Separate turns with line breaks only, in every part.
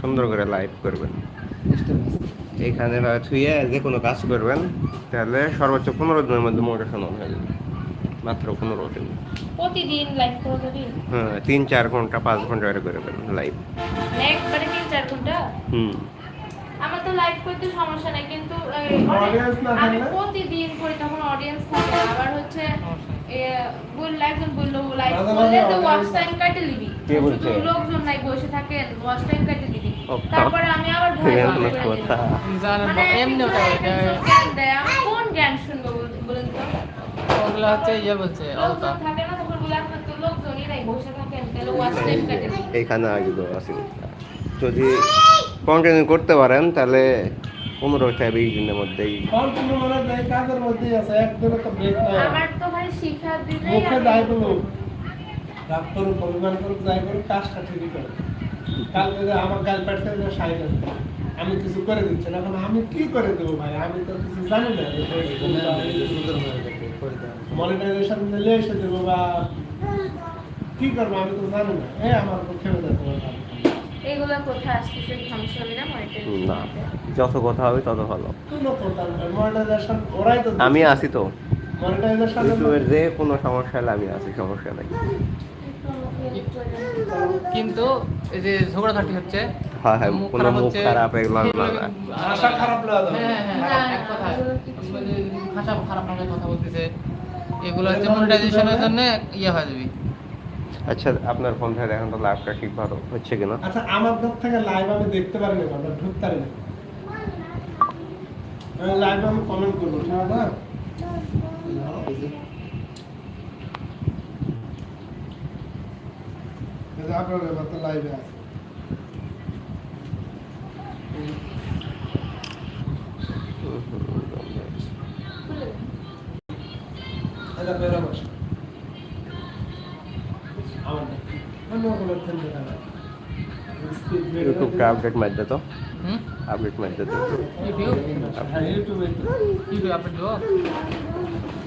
সুন্দর করে লাইভ করবেন। এইখানে বা থুয়ে যে কোনো কাজ করবেন তাহলে সর্বোচ্চ পনেরো দিনের মধ্যে মোটিভেশন অন হয়ে যাবে। মাত্র পনেরো দিন।
প্রতিদিন লাইভ করে দেবি
হ্যাঁ তিন চার ঘণ্টা পাঁচ ঘণ্টা করে করবেন লাইভ
একবারে তিন চার ঘণ্টা?
হুম।
আমার তো লাইভ করতে সমস্যা নাই কিন্তু এই,
Audience না
আমি প্রতিদিন করি তখন অডিয়েন্স থাকে আবার হচ্ছে বলল একজন বলল লাইভ করলে তো ওয়াচ টাইম কাটে শুধু লোকজন নাই বসে থাকে ওয়াচ টাইম কাটে দিবি তারপরে আমি আবার ভয়
জানেন
মানে
এমনি ওটা
জ্ঞান দেয়। আমি কোন জ্ঞান শুনব বলুন তো?
ওগুলো হচ্ছে ইয়ে বলছে অলকা
থাকে না তখন বলে আপনার তো লোকজনই নাই বসে থাকেন তাহলে ওয়াচ টাইম কাটে।
এইখানে আগে তো যদি কন্টিনিউ করতে পারেন তাহলে পনেরো থেকে বিশ দিনের মধ্যেই
কন্টিনিউ মানে এই কাজের মধ্যেই আছে একদিনও তো ব্রেক নাই।
আমার তো ভাই শিক্ষা দিলে
মুখে যাই কাজটা ঠিকই করে। কালকে আমার গাল পাঠতে যে সাইড আছে আমি কিছু করে দিচ্ছি এখন আমি কি করে দেবো ভাই? আমি তো কিছু জানি না। মনিটাইজেশন দিলে এসে দেবো বা কি করব আমি তো জানি না। এই আমার পক্ষে দেখো
এগুলো কোথায় আসতেছে সমস্যা হবে না
না যত কথা হবে তত ভালো।
কোনো কথা মনিটাইজেশন ওরাই তো
আমি আছি তো। ইউটিউবের যে কোনো সমস্যা হলে আমি আছি সমস্যা নাই।
কিন্তু এই যে ঝগড়াঝাটি হচ্ছে
হ্যাঁ হ্যাঁ
মুখ
কোনো মুখ খারাপ এগুলো না
খারাপ
হ্যাঁ হ্যাঁ হ্যাঁ, এক মানে ভাষা খারাপ কথা বলতেছে। এগুলো হচ্ছে মনিটাইজেশনের জন্য ইয়ে হয়ে যাবে।
আচ্ছা আপনার ফোন থেকে দেখেন তো লাইভটা ঠিক ভালো হচ্ছে কিনা?
আচ্ছা আমার দিক থেকে লাইভ আমি দেখতে পারি না আমরা ঢুকতে পারি না লাইভ আমি কমেন্ট করব আপনার এবার তো লাইভে আছে এটা বেরো বসে আমার না অন্য কোনো ফোন দেখা যায় স্পিড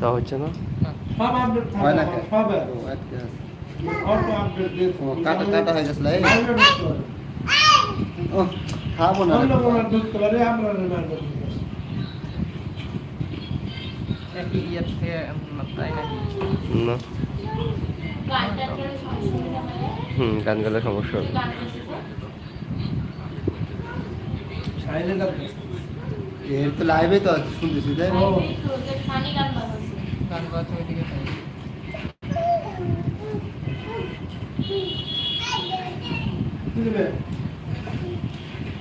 তো
হচ্ছে না?
হ্যাঁ।
সব আপডেট
হয় না
সব। অটো আপডেট দিয়ে
কাটা কাটা হয়ে। ও খাব না।
আমরা
তাই
না? হুম গান গেলে সমস্যা হবে
গান বেশি তো?
সাইলেন্ট
এর তো লাইভে তো আছে, শুনতেছি তাই না?
ও।
এই তো যে ফানি গান বাজাচ্ছে।
গান বাজছে ওইদিকে তাই।
কি দেবে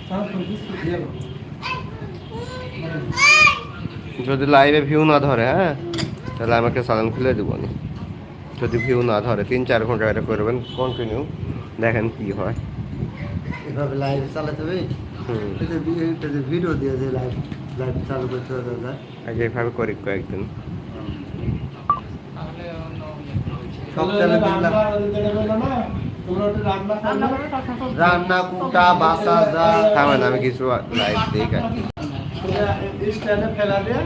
তারপর বিস্কুট দিয়ে দাও।
যদি লাইভে ভিউ না ধরে হ্যাঁ তাহলে আমাকে সালান খুলে দেবো আমি যদি ভিউ না ধরে তিন চার ঘণ্টা এটা করবেন কন্টিনিউ দেখেন কি হয়
এভাবে লাইভ চালাতে হবে? এটা যে ভিডিও দিয়ে যে লাইভ লাইভ চালু করতে হবে দাদা।
আগে এইভাবে করি কয়েকদিন
রান্না
কুটা বাসা যা।
থামেন আমি কিছু লাইভ দিই
ফেলা দিয়ে।